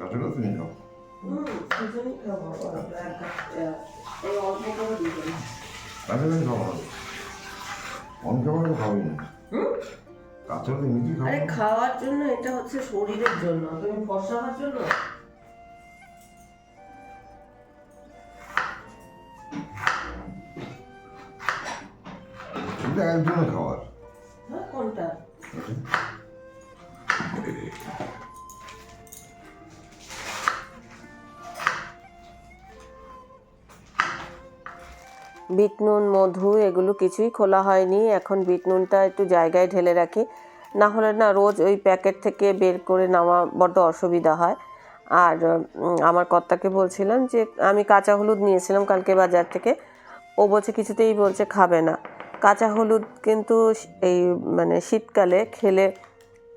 কাঁচাটা তুমি খাও হুম দুজনেই খাব ওরা এক কাপ, আহ, এই অল্প করে দুজনে কাঁচা তুমি খাও না অনেক খাবার খাওয়াই না হুম কাঁচাটা তুমি আরে খাওয়ার জন্য এটা হচ্ছে শরীরের জন্য তুমি ফসা হওয়ার জন্য এটা একজনের বিট নুন মধু, এগুলো কিছুই খোলা হয়নি। এখন বিট নুনটা একটু জায়গায় ঢেলে রাখি। না হলে না রোজ ওই প্যাকেট থেকে বের করে নেওয়া বড্ড অসুবিধা হয়। আর আমার কর্তাকে বলছিলাম যে, আমি কাঁচা হলুদ নিয়েছিলাম কালকে বাজার থেকে। ও বলছে, কিছুতেই বলছে খাবে না। কাঁচা হলুদ কিন্তু এই মানে শীতকালে খেলে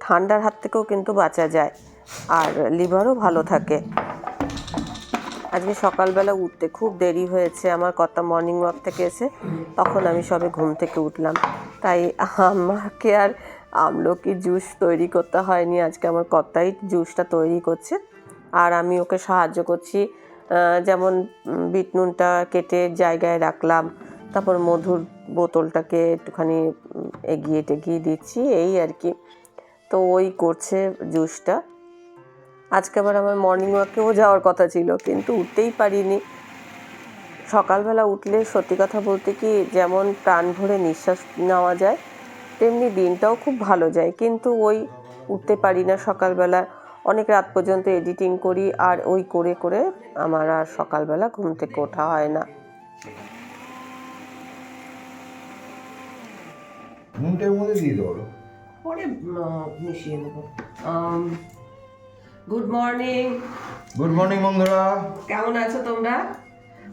ঠান্ডার হাত থেকেও কিন্তু বাঁচা যায়। আর লিভারও ভালো থাকে। আজকে সকালবেলা উঠতে খুব দেরি হয়েছে, আমার কর্তা মর্নিং ওয়াক থেকে এসে তখন আমি সবে ঘুম থেকে উঠলাম। তাই আমাকে আর আমলকি জুস তৈরি করতে হয়নি, আজকে আমার কর্তাই জুসটা তৈরি করছে। আর আমি ওকে সাহায্য করছি যেমন বিট নুনটা কেটে জায়গায় রাখলাম, তারপর মধুর বোতলটাকে একটুখানি এগিয়ে টেগিয়ে দিচ্ছি, এই আর কি। তো ওই করছে জুসটা আজকে আবার আমার মর্নিং ওয়াকেও যাওয়ার কথা ছিল কিন্তু উঠতেই পারিনি। সকালবেলা উঠলে সত্যি কথা বলতে কি যেমন প্রাণ ভরে নিঃশ্বাস নেওয়া যায় তেমনি দিনটাও খুব ভালো যায়। কিন্তু ওই উঠতে পারি না সকালবেলা অনেক রাত পর্যন্ত এডিটিং করি আর ওই করে করে আমার আর সকালবেলা ঘুম থেকে ওঠা হয় না। এর মধ্যে দিয়ে দেবো পরে মিশিয়ে নেব গুড মর্নিং গুড মর্নিং বন্ধুরা। কেমন আছো তোমরা?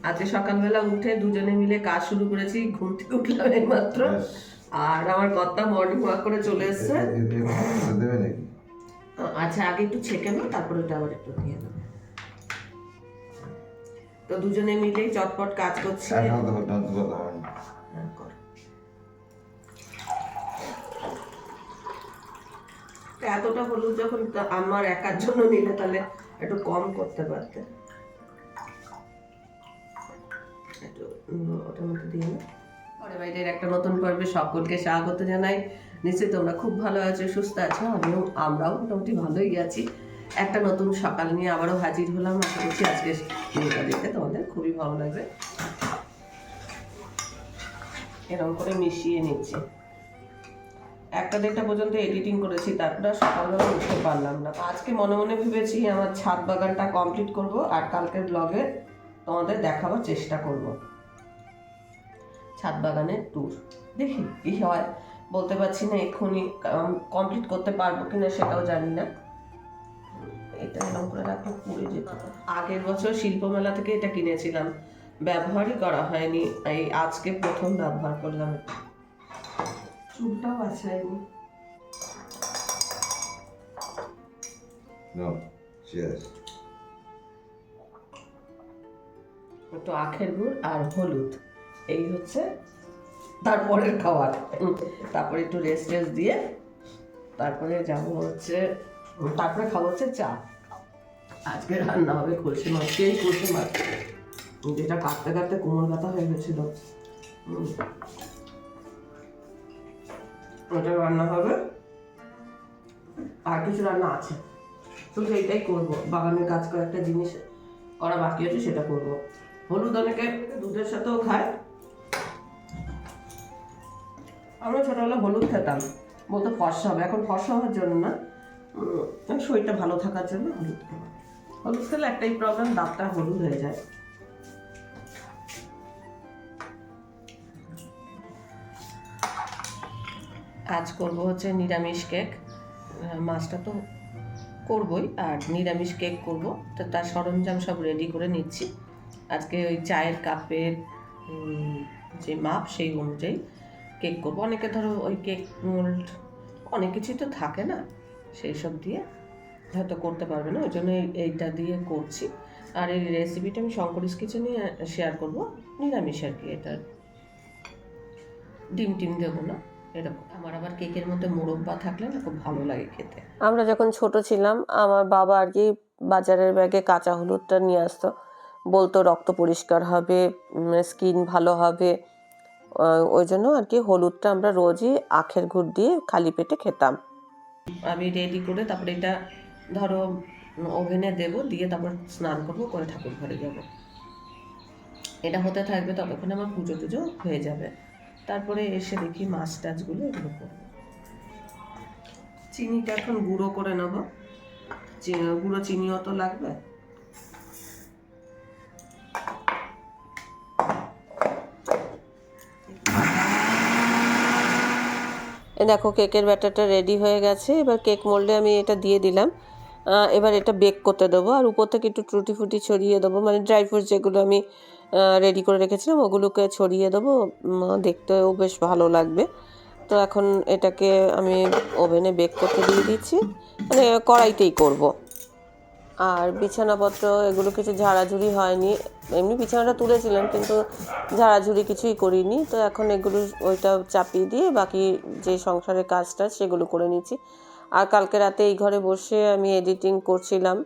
আজকে সকালবেলা উঠে দুজনে মিলে কাজ শুরু করেছি ঘুম থেকে উঠলাম এইমাত্র। আর আমার কর্তা মর্নিং ওয়াক করে চলে এসছে। আচ্ছা আগে একটু ছেঁকে নাও তারপরে ওটা আবার একটু দিয়ে দেবো। তো দুজনে মিলেই চটপট কাজ করছি। এতটা হলুদ যখন আমার একার জন্য নিলে তাহলে একটু কম করতে পারতে। একটু ওটার মধ্যে দিয়ে একটা নতুন পর্বে সকলকে স্বাগত জানাই। নিশ্চয়ই তোমরা খুব ভালো আছো, সুস্থ আছো, আমিও, আমরাও মোটামুটি ভালোই আছি। একটা নতুন সকাল নিয়ে আবারও হাজির হলাম। আশা করছি আজকে দেখতে তোমাদের খুবই ভালো লাগবে। এরকম করে মিশিয়ে নিচ্ছি। একটা দেড়টা পর্যন্ত এডিটিং করেছি, তারপরে সকালবেলা উঠতে পারলাম না। আজকে মনে মনে ভেবেছি আমার ছাদ বাগানটা কমপ্লিট করব আর কালকের ব্লগে তোমাদের দেখাবার চেষ্টা করব। ছাদ বাগানের ট্যুর দেখি কি হয়, বলতে পারছি না এক্ষুনি কমপ্লিট করতে পারব কিনা সেটাও জানি না। এটা এরকম করে রাখলে পুড়ে যেত আগের বছর শিল্প মেলা থেকে এটা কিনেছিলাম। ব্যবহারই করা হয়নি, এই আজকে প্রথম ব্যবহার করলাম। চুলটাও আছড়াইনি No, cheers. একটু আখের গুড় আর হলুদ। এই হচ্ছে তারপরের খাবার। তারপরে একটু রেস্ট রেস্ট দিয়ে তারপরে যাব হচ্ছে তারপরে খাব হচ্ছে চা। আজকে রান্না হবে কলসি মাছ। এই কলসি মাছ। যেটা কাটতে কাটতে কোমর ব্যথা হয়ে গেছিল। ওটা রান্না হবে। আর কিছু রান্না আছে। শুধু এইটাই করব। বাগানের কাজ কয়েকটা জিনিস করা বাকি আছে, সেটা করব। হলুদ অনেকে দুধের সাথেও খায়। আমরা ছোটবেলা হলুদ খেতাম। বলতো ফর্সা হবে। এখন ফর্সা হওয়ার জন্য না। শরীরটা ভালো থাকার জন্য হলুদ খাওয়া হলুদ খেলে একটাই প্রবলেম দাঁতটা হলুদ হয়ে যায়। আজ করব হচ্ছে নিরামিষ কেক। মাছটা তো করবই, আর নিরামিষ কেক করব। তো তার সরঞ্জাম সব রেডি করে নিচ্ছি। আজকে ওই চায়ের কাপের যে মাপ সেই অনুযায়ী কেক করব। অনেকে ধরো ওই কেক মোল্ড অনেক কিছুই তো থাকে না, সেই সব দিয়ে হয়তো করতে পারবে না। ওই জন্য এইটা দিয়ে করছি। আর এই রেসিপিটা আমি শঙ্করিস কিচেনে শেয়ার করব। নিরামিষ আর কি, এটা ডিম টিম দেবো না। এরকম আমার আবার কেকের মধ্যে মোরব্বা থাকলে না খুব ভালো লাগে খেতে। আমরা যখন ছোট ছিলাম আমার বাবা আর কি বাজারের ব্যাগে কাঁচা হলুদটা নিয়ে আসতো। বলতো রক্ত পরিষ্কার হবে স্কিন ভালো হবে। ওই জন্য আর কি হলুদটা আমরা রোজই আখের গুড় দিয়ে খালি পেটে খেতাম। আমি রেডি করে তারপরে এটা ধরো ওভেনে দেব দিয়ে তারপর স্নান করব করে ঠাকুর ঘরে যাব। এটা হতে থাকবে ততক্ষণে আমার পুজো টুজো হয়ে যাবে। তারপরে এসে দেখি মাছ টাছগুলো এগুলো করব। চিনিটা এখন গুঁড়ো করে নেব। গুঁড়ো চিনিও তো লাগবে? দেখো, কেকের ব্যাটারটা রেডি হয়ে গেছে। এবার কেক মোল্ডে আমি এটা দিয়ে দিলাম। এবার এটা বেক করতে দেবো। আর উপর থেকে একটু টুটি ফুটি ছড়িয়ে দেবো। মানে ড্রাই ফ্রুটস যেগুলো আমি রেডি করে রেখেছিলাম। ওগুলোকে ছড়িয়ে দেবো। দেখতেও বেশ ভালো লাগবে। তো এখন এটাকে আমি ওভেনে বেক করতে দিয়ে দিচ্ছি। মানে কড়াইতেই করব। আর বিছানাপত্র, এগুলো কিছু ঝাড়াঝুড়ি হয়নি। এমনি বিছানাটা তুলেছিলাম, কিন্তু ঝাড়াঝুড়ি কিছুই করিনি। তো এখন এগুলো ওইটা চাপিয়ে দিয়ে বাকি যে সংসারের কাজটা, সেগুলো করে নিচ্ছি। আর কালকে রাতে এই ঘরে বসে আমি এডিটিং করছিলাম।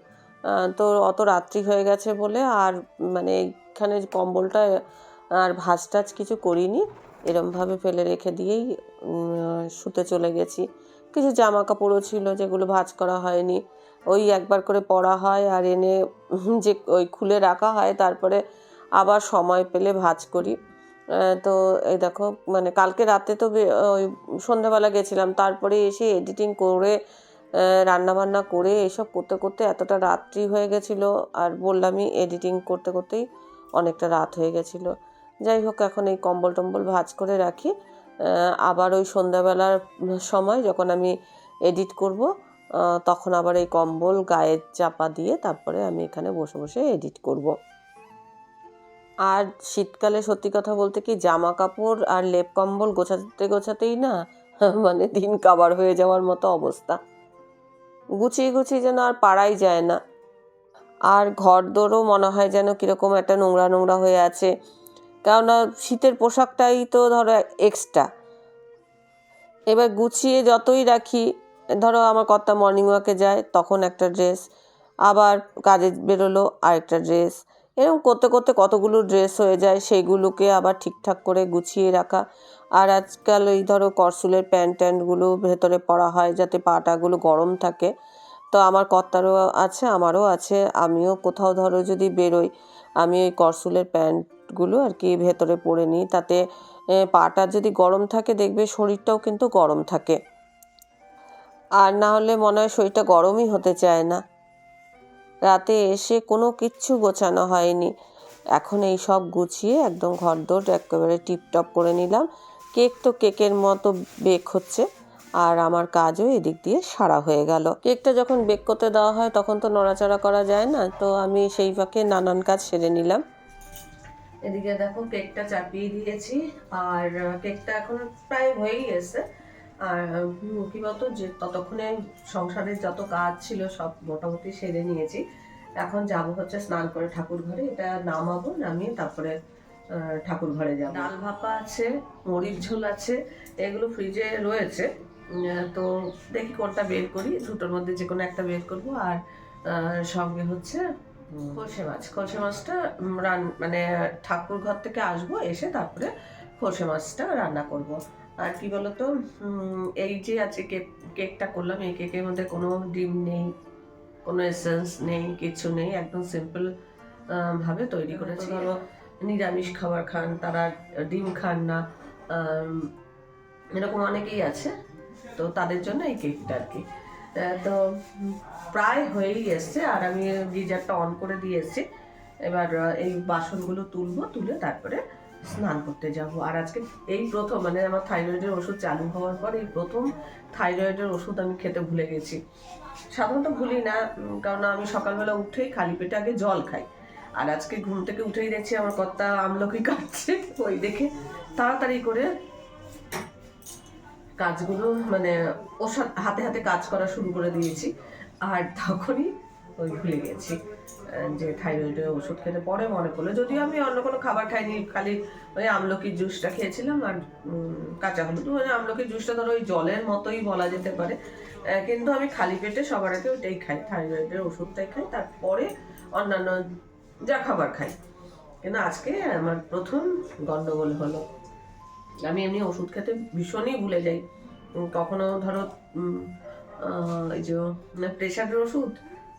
তো অত রাত্রি হয়ে গেছে বলে আর মানে এখানে কম্বলটা, আর ভাজ টাজ কিছু করিনি। এরমভাবে ফেলে রেখে দিয়েই শুতে চলে গেছি। কিছু জামা কাপড়ও ছিল যেগুলো ভাঁজ করা হয়নি। ওই একবার করে পরা হয় আর এনে যে ওই খুলে রাখা হয়, তারপরে আবার সময় পেলে ভাঁজ করি। তো এই দেখো মানে কালকে রাতে তো ওই সন্ধ্যাবেলা গেছিলাম। তারপরে এসে এডিটিং করে রান্না বান্না করে, এসব করতে করতে এতটা রাত্রি হয়ে গেছিল। আর বললামই এডিটিং করতে করতেই অনেকটা রাত হয়ে গেছিল। যাই হোক, এখন এই কম্বল টম্বল ভাজ করে রাখি। আবার ওই সন্ধ্যাবেলার সময় যখন আমি এডিট করব তখন আবার এই কম্বল গায়ে চাপা দিয়ে তারপরে আমি এখানে বসে বসে এডিট করব। আর শীতকালে সত্যি কথা বলতে কি, জামা কাপড় আর লেপ কম্বল গোছাতে গোছাতেই না মানে দিন কাবার হয়ে যাওয়ার মতো অবস্থা। গুছিয়ে গুছিয়ে যেন আর পারাই যায় না। আর ঘর দোরও মনে হয় যেন কীরকম একটা নোংরা নোংরা হয়ে আছে। কেননা শীতের পোশাকটাই তো ধরো এক্সট্রা এবার গুছিয়ে যতই রাখি, ধরো আমার কর্তা মর্নিং ওয়াকে যায়, তখন একটা ড্রেস আবার কাজে বেরোলো আরেকটা ড্রেস এরকম করতে করতে কতগুলো ড্রেস হয়ে যায় সেইগুলোকে আবার ঠিকঠাক করে গুছিয়ে রাখা। আর আজকাল এই ধরো করসুলের প্যান্ট ট্যান্টগুলো ভেতরে পরা হয়, যাতে পাটাগুলো গরম থাকে। তো আমার কর্তারও আছে, আমারও আছে। আমিও কোথাও ধরো যদি বেরোই, আমি ওই করসুলের প্যান্টগুলো আর কি ভেতরে পরে নিই। তাতে পাটা যদি গরম থাকে, দেখবে শরীরটাও কিন্তু গরম থাকে। আর না হলে মনে হয় শরীরটা গরমই হতে চায় না। রাতে এসে কোনো কিচ্ছু গোছানো হয়নি। এখন এই সব গুছিয়ে একদম ঘরদোর একেবারে টিপটপ করে নিলাম। কেক তো কেকের মতো বেক হচ্ছে। আর আমার কাজও এদিক দিয়ে সারা হয়ে গেল। কেকটা যখন বেক করতে দেওয়া হয় তখন তো নড়াচড়া করা যায় না তো আমি সেই ফাঁকে নানান কাজ সেরে নিলাম। এদিকে দেখো কেকটা চাপিয়ে দিয়েছি আর কেকটা এখন প্রায় হয়েই গেছে। আর কি বলতো যে ততক্ষণে সংসারের যত কাজ ছিল সব মোটামুটি সেরে নিয়েছি। এখন যাব হচ্ছে স্নান করে ঠাকুর ঘরে এটা নামাবো নামিয়ে তারপরে ঠাকুর ঘরে যাব। ডাল ভাপা আছে মুড়ির ঝোল আছে এগুলো ফ্রিজে রয়েছে। তো দেখি কোনটা বের করি। দুটোর মধ্যে যে কোনো একটা বের করব। আর সঙ্গে হচ্ছে উম, মাছ। খলসে মাছটা রান মানে ঠাকুর ঘর থেকে আসব এসে তারপরে খলসে মাছটা রান্না করব। আর কি বলতো এই যে আজকে কেক কেকটা করলাম এই কেকের মধ্যে কোনো ডিম নেই কোনো এসেন্স নেই কিছু নেই। একদম সিম্পল ভাবে তৈরি করেছি। ধরো নিরামিষ খাবার খান তারা ডিম খান না এরকম অনেকেই আছে। তো তাদের জন্য এই কেকটা আর কি। তো প্রায় হয়েই এসছে আর আমি গিজারটা অন করে দিয়ে এসেছি। এবার এই বাসনগুলো তুলবো, তুলে তারপরে স্নান করতে যাব। আর আজকে এই প্রথম মানে আমার থাইরয়েডের ওষুধ চালু হওয়ার পর এই প্রথম থাইরয়েডের ওষুধ আমি খেতে ভুলে গেছি। সাধারণত ভুলি না কারণ আমি সকালবেলা উঠেই খালি পেটে আগে জল খাই। আর আজকে ঘুম থেকে উঠেই দেখছি আমার কর্তা আমলকি কাটছে। ওই দেখে তাড়াতাড়ি করে কাজগুলো মানে ওর হাতে হাতে কাজ করা শুরু করে দিয়েছি। আর তখনই ওই ভুলে গেছি যে থাইরয়েডের ওষুধ খেতে পরে মনে পড়ল। যদিও আমি অন্য কোনো খাবার খাইনি, খালি ওই আমলকির জুসটা খেয়েছিলাম আর কাঁচা হলুদ ওই আমলকির জুসটা ধরো ওই জলের মতোই বলা যেতে পারে। কিন্তু আমি খালি পেটে সবার আগে ওইটাই খাই থাইরয়েডের ওষুধটাই খাই, তারপরে অন্যান্য যা খাবার খাই। কিন্তু আজকে আমার প্রথম গন্ডগোল হলো। আমি এমনি ওষুধ খেতে ভীষণই ভুলে যাই। কখনো ধরো এই যে প্রেশারের ওষুধ,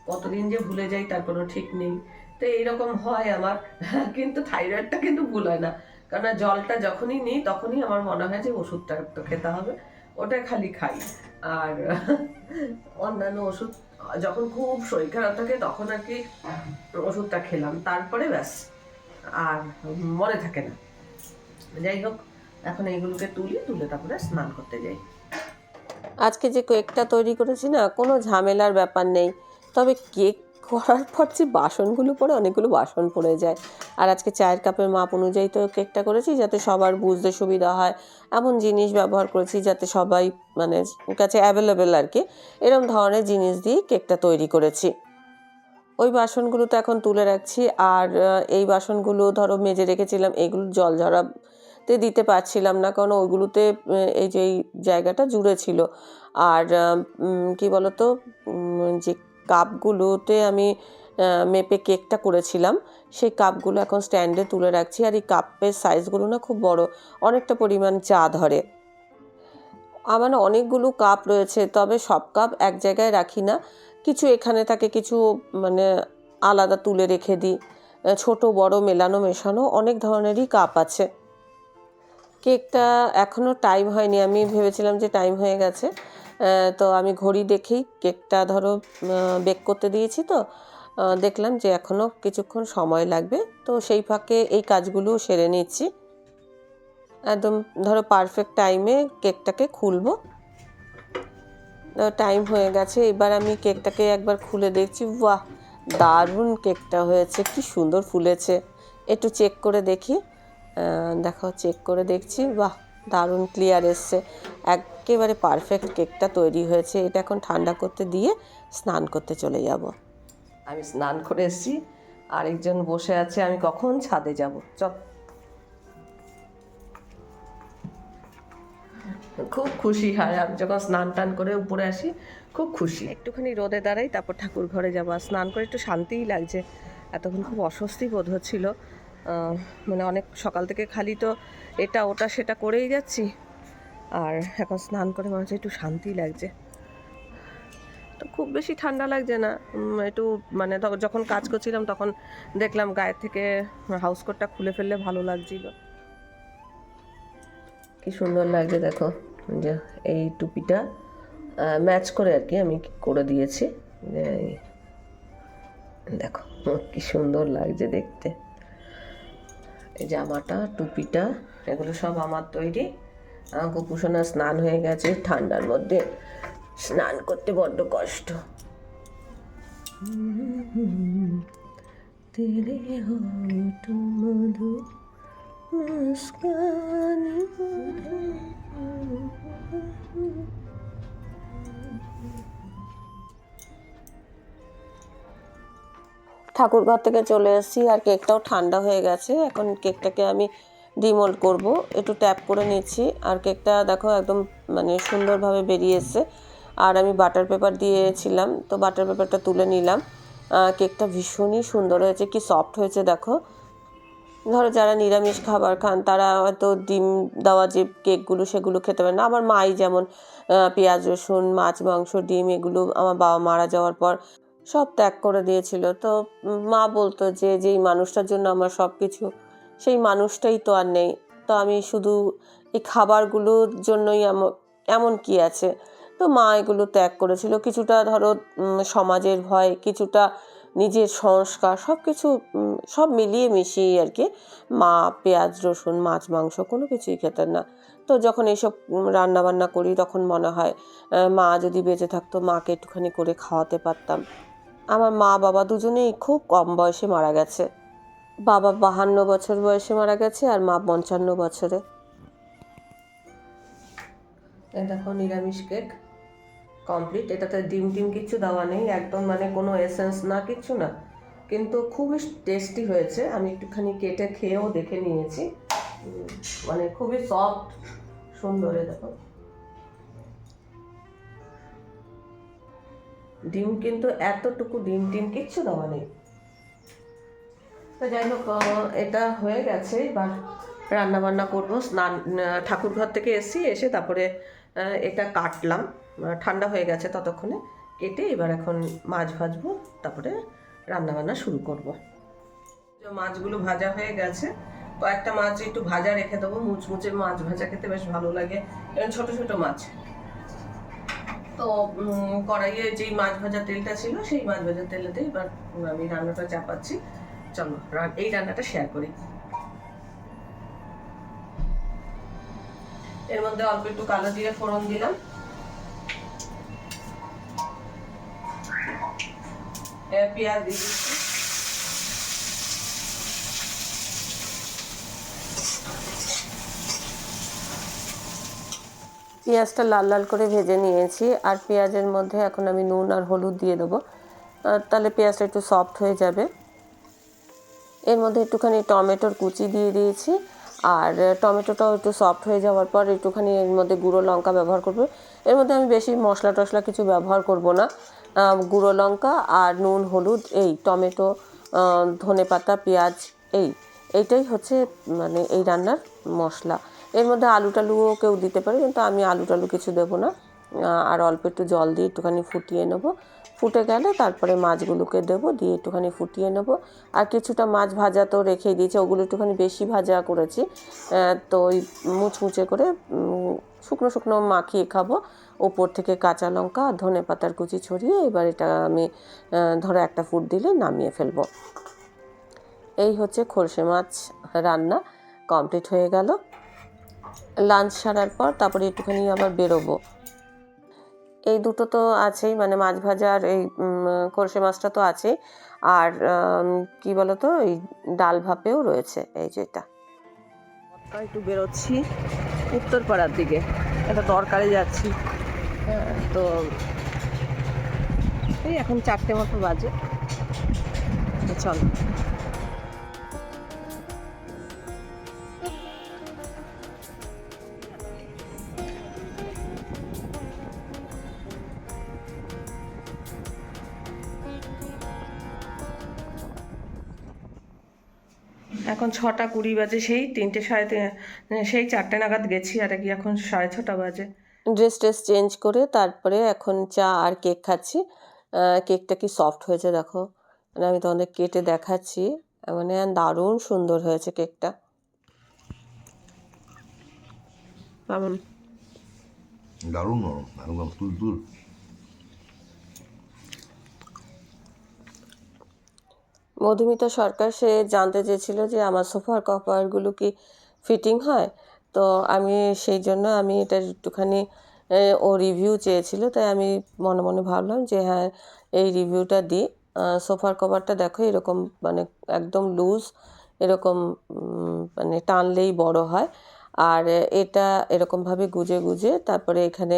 কতদিন যে ভুলে যাই তার কোনো ঠিক নেই। তো এইরকম হয় আমার, কিন্তু থাইরয়েডটা কিন্তু ভুল হয় না। কারণ জলটা যখনই নিই, তখনই আমার মনে হয় যে ওষুধটা তো খেতে হবে। ওটা খালি খাই। আর অন্যান্য ওষুধ, যখন খুব শরীর খারাপ থাকে, তখন আর কি ওষুধটা খেলাম। তারপরে ব্যাস, আর মনে থাকে না। যাই হোক এখন এইগুলোকে তুলি, তুলে তারপরে স্নান করতে যাই। আজকে যে কেকটা তৈরি করেছি না, কোনো ঝামেলার ব্যাপার নেই। তবে কেক করার পর যে বাসনগুলো পড়ে, অনেকগুলো বাসন পড়ে যায়। আর আজকে চায়ের কাপের মাপ অনুযায়ী তো কেকটা করেছি, যাতে সবার বুঝতে সুবিধা হয়। এমন জিনিস ব্যবহার করেছি যাতে সবাই মানে কাছে অ্যাভেলেবেল আর কি। এরকম ধরনের জিনিস দিয়ে কেকটা তৈরি করেছি। ওই বাসনগুলো তো এখন তুলে রাখছি। আর এই বাসনগুলো ধরো মেজে রেখেছিলাম, এগুলো জল ঝরাতে দিতে পারছিলাম না, কারণ ওইগুলোতে এই যে এই জায়গাটা জুড়ে ছিল। আর কি বলতো যে কাপগুলোতে আমি মেপে কেকটা করেছিলাম, সেই কাপগুলো এখন স্ট্যান্ডে তুলে রাখছি। আর এই কাপের সাইজগুলো না খুব বড়, অনেকটা পরিমাণ চা ধরে। আমার অনেকগুলো কাপ রয়েছে, তবে সব কাপ এক জায়গায় রাখি না। কিছু এখানে থাকে, কিছু মানে আলাদা তুলে রেখে দিই। ছোট, বড়, মেলানো, মেশানো অনেক ধরনেরই কাপ আছে। কেকটা এখনও টাইম হয়নি। আমি ভেবেছিলাম যে টাইম হয়ে গেছে। তো আমি ঘড়ি দেখেই কেকটা ধরো বেক করতে দিয়েছি তো। দেখলাম যে এখনও কিছুক্ষণ সময় লাগবে। তো সেই ফাঁকে এই কাজগুলো সেরে নিচ্ছি। একদম ধরো পারফেক্ট টাইমে কেকটাকে খুলবো। টাইম হয়ে গেছে। এবার আমি কেকটাকে একবার খুলে দেখছি। বাহ দারুণ কেকটা হয়েছে। কি সুন্দর ফুলেছে। একটু চেক করে দেখি। আহ, দেখো চেক করে দেখছি। বাহ দারুণ ক্লিয়ার এসছে। একেবারে পারফেক্ট কেকটা তৈরি হয়েছে। এটা এখন ঠান্ডা করতে দিয়ে স্নান করতে চলে যাব। আমি স্নান করে এসেছি। আরেকজন বসে আছে আমি কখন ছাদে যাব? চল। খুব খুশি হয় আমি যখন স্নান টান করে উপরে আসি খুব খুশি। একটুখানি রোদে দাঁড়াই তারপর ঠাকুর ঘরে যাব। আর স্নান করে একটু শান্তিই লাগছে। এতক্ষণ খুব অস্বস্তি বোধ হচ্ছিল। মানে অনেক সকাল থেকে খালি তো এটা, ওটা, সেটা করেই যাচ্ছি। আর এখন স্নান করে মনে হচ্ছে একটু শান্তি লাগছে। তো খুব বেশি ঠান্ডা লাগছে না। একটু মানে যখন কাজ করছিলাম তখন দেখলাম গায়ের থেকে হাউস কোটটা খুলে ফেললে ভালো লাগছিল। কি সুন্দর লাগছে দেখো, যে এই টুপিটা ম্যাচ করে আর কি আমি করে দিয়েছি। দেখো, কি সুন্দর লাগছে দেখতে। এই জামাটা টুপিটা, এগুলো সব আমার তৈরি। আমার কুকুসোনা স্নান হয়ে গেছে, ঠান্ডার মধ্যে স্নান করতে বড্ড কষ্ট। তেরে মধু ঠাকুর ঘর থেকে চলে এসেছি আর কেকটাও ঠান্ডা হয়ে গেছে। এখন কেকটাকে আমি ডিমোল্ড করব। একটু ট্যাপ করে নিচ্ছি। আর কেকটা দেখো একদম মানে সুন্দরভাবে বেরিয়ে এসছে আর আমি বাটার পেপার দিয়েছিলাম, তো বাটার পেপারটা তুলে নিলাম। কেকটা ভীষণই সুন্দর হয়েছে, কি সফট হয়েছে দেখো। ধরো যারা নিরামিষ খাবার খান, তারা হয়তো ডিম দেওয়া যে কেকগুলো সেগুলো খেতে পারে না। আমার মাই যেমন পেঁয়াজ, রসুন, মাছ, মাংস, ডিম, এগুলো আমার বাবা মারা যাওয়ার পর সব ত্যাগ করে দিয়েছিল। তো মা বলতো যে, যেই মানুষটার জন্য আমার সব কিছু সেই মানুষটাই তো আর নেই। তো আমি শুধু এই খাবারগুলোর জন্যই এমন- কি আছে? তো মা এগুলো ত্যাগ করেছিল। কিছুটা ধরো সমাজের ভয়, কিছুটা নিজের সংস্কার সব কিছু সব মিলিয়ে মিশিয়ে আর কি মা পেঁয়াজ, রসুন, মাছ, মাংস কোনো কিছুই খেতেন না। তো যখন এইসব রান্না বান্না করি তখন মনে হয় মা যদি বেঁচে থাকতো, মাকে একটুখানি করে খাওয়াতে পারতাম। আমার মা বাবা দুজনেই খুব কম বয়সে মারা গেছে। বাবা বাহান্ন বছর বয়সে মারা গেছে আর মা পঞ্চান্ন বছরে। দেখো নিরামিষ কেক। কমপ্লিট। এটাতে ডিম টিম কিছু দেওয়া নেই, একদম মানে কোনো এসেন্স না কিচ্ছু না। কিন্তু খুবই টেস্টি হয়েছে। আমি একটুখানি কেটে খেয়েও দেখে নিয়েছি। মানে খুবই সফট সুন্দর দেখো। ডিম কিন্তু এতটুকু ডিম টিম কিচ্ছু দেওয়া নেই। তো যাই হোক এটা হয়ে গেছে, এবার রান্না বান্না করব। স্নান ঠাকুর ঘর থেকে এসি এসে তারপরে এটা কাটলাম। ঠান্ডা হয়ে গেছে ততক্ষণে, কেটে এবার এখন মাছ ভাজবো, তারপরে রান্নাবান্না শুরু করব। মাছগুলো ভাজা হয়ে গেছে, কয়েকটা মাছ একটু ভাজা রেখে দেবো। মুচমুচে মাছ ভাজা খেতে বেশ ভালো লাগে এবং ছোট ছোট মাছ। তো কড়াইয়ে যেই মাছ ভাজা তেলটা ছিল, সেই মাছ ভাজা তেলেতে এবার আমি রান্নাটা চাপাচ্ছি। চলো এই রান্নাটা শেয়ার করি। এর মধ্যে অল্প একটু কালো দিয়ে ফোড়ন দিলাম। পেঁয়াজ দিয়ে দিচ্ছি। পেঁয়াজটা লাল লাল করে ভেজে নিয়েছি আর পেঁয়াজের মধ্যে এখন আমি নুন আর হলুদ দিয়ে দেবো। তাহলে পেঁয়াজটা একটু সফট হয়ে যাবে। এর মধ্যে একটুখানি টমেটোর কুচি দিয়ে দিয়েছি আর টমেটোটাও একটু সফট হয়ে যাওয়ার পর একটুখানি এর মধ্যে গুঁড়ো লঙ্কা ব্যবহার করব। এর মধ্যে আমি বেশি মশলা টশলা কিছু ব্যবহার করব না। গুঁড়ো লঙ্কা আর নুন, হলুদ, এই টমেটো ধনে পাতা পেঁয়াজ, এই, এইটাই হচ্ছে মানে এই রান্নার মশলা। এর মধ্যে আলু টালুও কেউ দিতে পারে, কিন্তু আমি আলু টালু কিছু দেবো না। আর অল্প একটু জল দিয়ে একটুখানি ফুটিয়ে নেব। ফুটে গেলে তারপরে মাছগুলোকে দেবো, দিয়ে একটুখানি ফুটিয়ে নেব। আর কিছুটা মাছ ভাজা তো রেখেই দিয়েছি, ওগুলো একটুখানি বেশি ভাজা করেছি। তো ওই মুচমুচে করে শুকনো শুকনো মাখিয়ে খাব। ওপর থেকে কাঁচা লঙ্কা আর ধনে পাতার কুচি ছড়িয়ে এবার এটা আমি ধরো একটা ফুট দিলে নামিয়ে ফেলব। এই হচ্ছে খলসে মাছ রান্না, কমপ্লিট হয়ে গেল। লাঞ্চ সারার পর তারপরে একটুখানি আবার বেরোবো। এই দুটো তো আছেই মানে মাছ ভাজা আর এই উম, মাছটা তো আছেই। আর কি বলতো এই ডাল ভাপেও রয়েছে এই যে এটা। একটু বেরোচ্ছি উত্তরপাড়ার দিকে। একটা দরকারে যাচ্ছি। হ্যাঁ তো এই এখন চারটে মতো বাজে। চল। এখন ছটা কুড়ি বাজে সেই তিনটে সাড়ে তিন সেই চারটে নাগাদ গেছি আর কি এখন সাড়ে ছটা বাজে। ড্রেস ট্রেস চেঞ্জ করে তারপরে এখন চা আর কেক খাচ্ছি। কেকটা কি সফট হয়েছে দেখো। মানে আমি তোমাদের কেটে দেখাচ্ছি। মানে দারুণ সুন্দর হয়েছে কেকটা। দারুণ নরম একদম তুল তুল। মধুমিতা সরকার, সে জানতে চেয়েছিল যে আমার সোফার কভারগুলো কি ফিটিং হয়। তো আমি সেই জন্য আমি এটা একটুখানি ও রিভিউ চেয়েছিল। তাই আমি মনে মনে ভাবলাম যে হ্যাঁ এই রিভিউটা দিই। সোফার কভারটা দেখো এরকম মানে একদম লুজ, এরকম মানে টানলেই বড় হয়। আর এটা এরকমভাবে গুজে গুজে তারপরে এখানে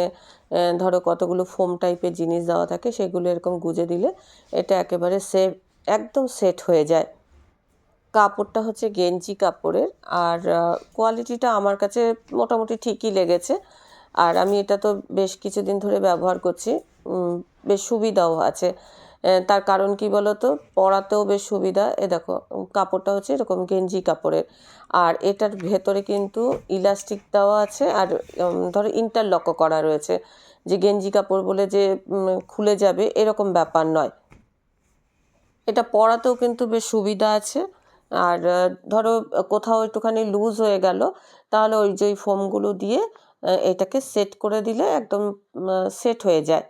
ধরো কতগুলো ফোম টাইপের জিনিস দেওয়া থাকে সেগুলো এরকম গুজে দিলে এটা একেবারে সেফ একদম সেট হয়ে যায়। কাপড়টা হচ্ছে গেঞ্জি কাপড়ের আর কোয়ালিটিটা আমার কাছে মোটামুটি ঠিকই লেগেছে। আর আমি এটা তো বেশ কিছুদিন ধরে ব্যবহার করছি বেশ সুবিধাও আছে। তার কারণ কি বলো তো পরাতেও বেশ সুবিধা। এ দেখো কাপড়টা হচ্ছে এরকম গেঞ্জি কাপড়ের। আর এটার ভেতরে কিন্তু ইলাস্টিক দেওয়া আছে আর ধরো ইন্টারলকও করা রয়েছে। যে গেঞ্জি কাপড় বলে যে খুলে যাবে, এরকম ব্যাপার নয়। এটা পরাতেও কিন্তু বেশ সুবিধা আছে। আর ধরো, কোথাও একটুখানি লুজ হয়ে গেল, তাহলে ওই যে ফোমগুলো দিয়ে এটাকে সেট করে দিলে একদম সেট হয়ে যায়।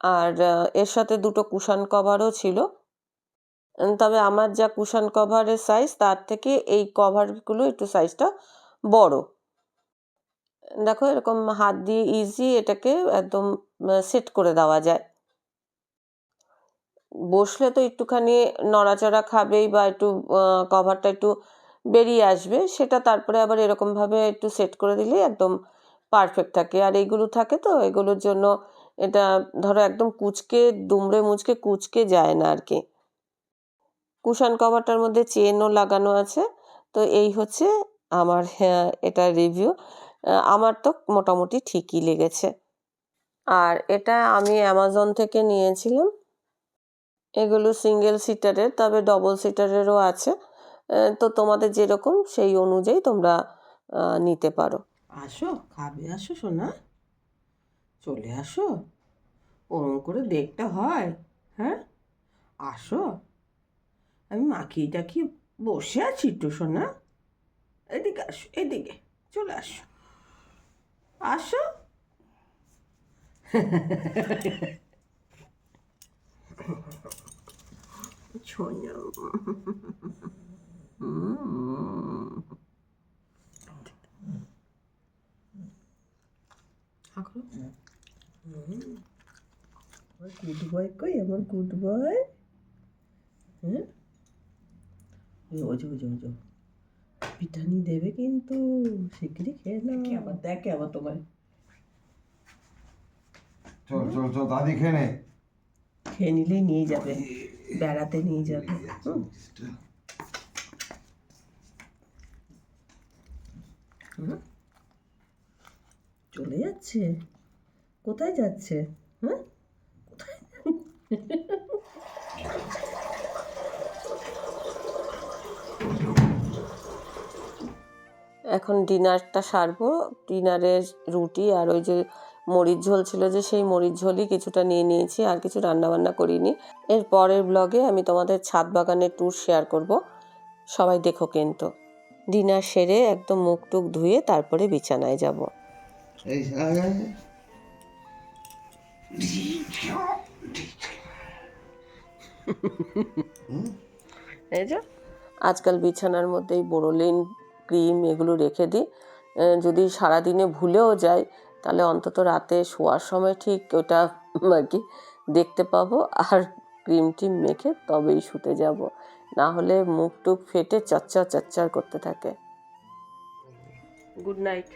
আর এর সাথে দুটো কুশন কভারও ছিল। তবে আমার যা কুশন কভারের সাইজ তার থেকে এই কভারগুলো একটু সাইজটা বড়। দেখো, এরকম হাত দিয়ে ইজি এটাকে একদম সেট করে দেওয়া যায়। বসলে তো একটুখানি নড়াচড়া খাবেই বা একটু কভারটা একটু বেরিয়ে আসবে। সেটা তারপরে আবার এরকমভাবে একটু সেট করে দিলেই একদম পারফেক্ট থাকে। আর এইগুলো থাকে তো এগুলোর জন্য এটা ধরো একদম কুচকে দুমড়ে মুচকে কুচকে যায় না আর কি। কুশান কভারটার মধ্যে চেনও লাগানো আছে। তো এই হচ্ছে আমার হ্যাঁ, এটা রিভিউ আমার তো মোটামুটি ঠিকই লেগেছে। আর এটা আমি অ্যামাজন থেকে নিয়েছিলাম। এগুলো সিঙ্গেল সিটারের তবে ডবল সিটারেরও আছে। তো তোমাদের যেরকম সেই অনুযায়ী তোমরা নিতে পারো। আসো, খাবে আসো সোনা। চলে আসো। ওরম করে দেখতে হয় হ্যাঁ? আসো। আমি মাখিয়ে টাকিয়ে বসে আছি একটু সোনা। এদিকে আসো, এদিকে। চলে আসো। আসো। হাঁকো গুড বয় কই আমার গুড বয় হ্যাঁ ওজো ওজো ওজো পিঠানি দেবে কিন্তু শিগগিরই খেয়ে না আবার দেখে আবার তোমার চল চল চল দাদি খেয়ে নে খেয়ে নিলেই নিয়ে যাবে বেড়াতে নিয়ে যাবে। হুম? চলে যাচ্ছে। কোথায় যাচ্ছে? হ্যাঁ কোথায়? এখন ডিনারটা সারবো। ডিনারের রুটি আর ওই যে মরিচ ঝোল ছিল যে সেই মরিচ ঝোলই কিছুটা নিয়ে নিয়েছি আর কিছু রান্নাবান্না করিনি। এর পরের ব্লগে আমি তোমাদের ছাদ বাগানের ট্যুর শেয়ার করব। সবাই দেখো কিন্তু। ডিনার সেরে একদম মুখ টুক ধুয়ে তারপরে বিছানায় যাব। এই যে আজকাল বিছানার মধ্যে এই বোরোলিন ক্রিম এগুলো রেখে দিই। যদি সারাদিনে ভুলেও যাই তাহলে অন্তত রাতে শোয়ার সময় ঠিক ওটা আর কি দেখতে পাবো আর ক্রিম টিম মেখে তবেই শুতে যাব। না হলে মুখ টুক ফেটে চচ্চর চচ্চর করতে থাকে। Good night